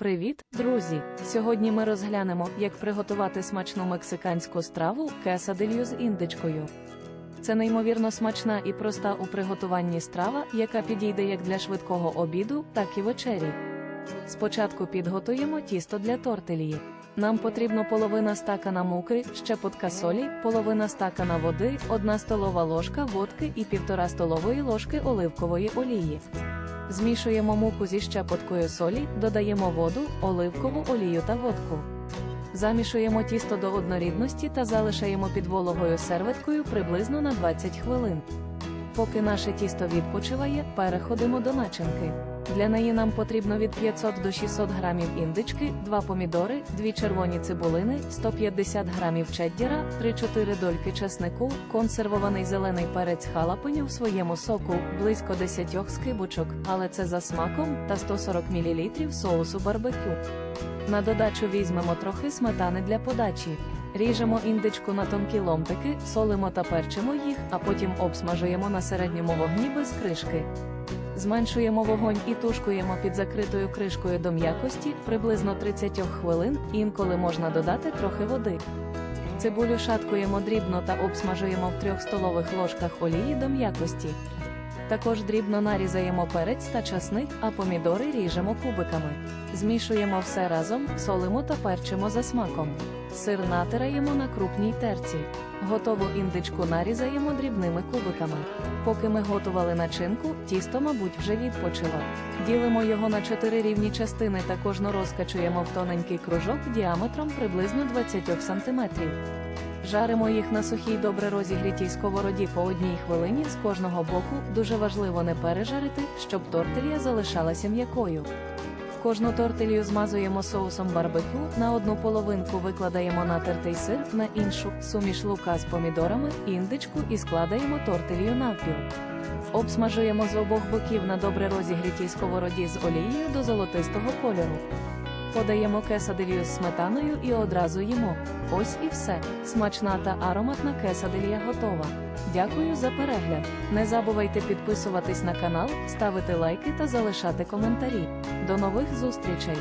Привіт, друзі! Сьогодні ми розглянемо, як приготувати смачну мексиканську страву quesadillo з індичкою. Це неймовірно смачна і проста у приготуванні страва, яка підійде як для швидкого обіду, так і вечері. Спочатку підготуємо тісто для тортилії. Нам потрібно половина стакана муки, щепотка солі, половина стакана води, 1 столова ложка водки і 1,5 столової ложки оливкової олії. Змішуємо муку зі щепоткою солі, додаємо воду, оливкову олію та водку. Замішуємо тісто до однорідності та залишаємо під вологою серветкою приблизно на 20 хвилин. Поки наше тісто відпочиває, переходимо до начинки. Для неї нам потрібно від 500 до 600 грамів індички, 2 помідори, 2 червоні цибулини, 150 грамів чеддіра, 3-4 дольки чеснику, консервований зелений перець халапеньо в своєму соку, близько 10 скибочок, але це за смаком, та 140 мл соусу барбекю. На додачу візьмемо трохи сметани для подачі. Ріжемо індичку на тонкі ломтики, солимо та перчимо їх, а потім обсмажуємо на середньому вогні без кришки. Зменшуємо вогонь і тушкуємо під закритою кришкою до м'якості приблизно 30 хвилин, інколи можна додати трохи води. Цибулю шаткуємо дрібно та обсмажуємо в 3 столових ложках олії до м'якості. Також дрібно нарізаємо перець та часник, а помідори ріжемо кубиками. Змішуємо все разом, солимо та перчимо за смаком. Сир натираємо на крупній терці. Готову індичку нарізаємо дрібними кубиками. Поки ми готували начинку, тісто, мабуть, вже відпочило. Ділимо його на 4 рівні частини та кожну розкачуємо в тоненький кружок діаметром приблизно 20 см. Жаримо їх на сухій добре розігрітій сковороді по одній хвилині з кожного боку. Дуже важливо не пережарити, щоб тортилья залишалася м'якою. Кожну тортилью змазуємо соусом барбекю, на одну половинку викладаємо натертий сир, на іншу суміш лука з помідорами, індичку і складаємо тортилью навпіл. Обсмажуємо з обох боків на добре розігрітій сковороді з олією до золотистого кольору. Подаємо кесаделію з сметаною і одразу їмо. Ось і все. Смачна та ароматна кесаделія готова. Дякую за перегляд. Не забувайте підписуватись на канал, ставити лайки та залишати коментарі. До нових зустрічей!